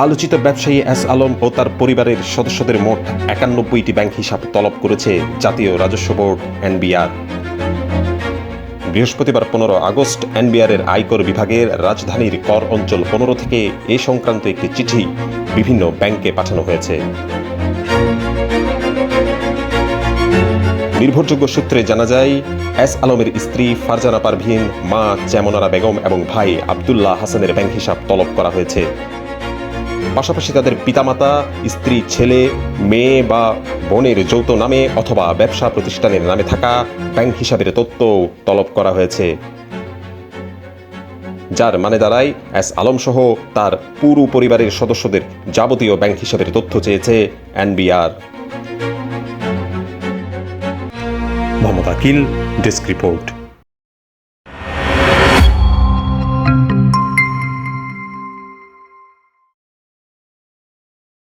আলোচিত ব্যবসায়ী এস আলম ও তার পরিবারের সদস্যদের মোট একানব্বইটি ব্যাংক হিসাব তলব করেছে জাতীয় রাজস্ব বোর্ড, এনবিআর। বৃহস্পতিবার পনেরো আগস্ট এনবিআরের আয়কর বিভাগের রাজধানীর কর অঞ্চল পনেরো থেকে এ সংক্রান্ত একটি চিঠি বিভিন্ন ব্যাংকে পাঠানো হয়েছে। নির্ভরযোগ্য সূত্রে জানা যায়, এস আলমের স্ত্রী ফারজানা পারভিন, মা চ্যামনারা বেগম এবং ভাই আবদুল্লাহ হাসানের ব্যাংক হিসাব তলব করা হয়েছে। পাশাপাশি তাদের পিতামাতা, স্ত্রী, ছেলে, মেয়ে বা বোনের যৌথ নামে অথবা ব্যবসা প্রতিষ্ঠানের নামে থাকা ব্যাংক হিসাবের তথ্য তলব করা হয়েছে। যার মানে দাঁড়ায় এস আলম সহ তার পুরো পরিবারের সদস্যদের যাবতীয় ব্যাংক হিসাবের তথ্য চেয়েছে NBR. Mohammad Akil desk report.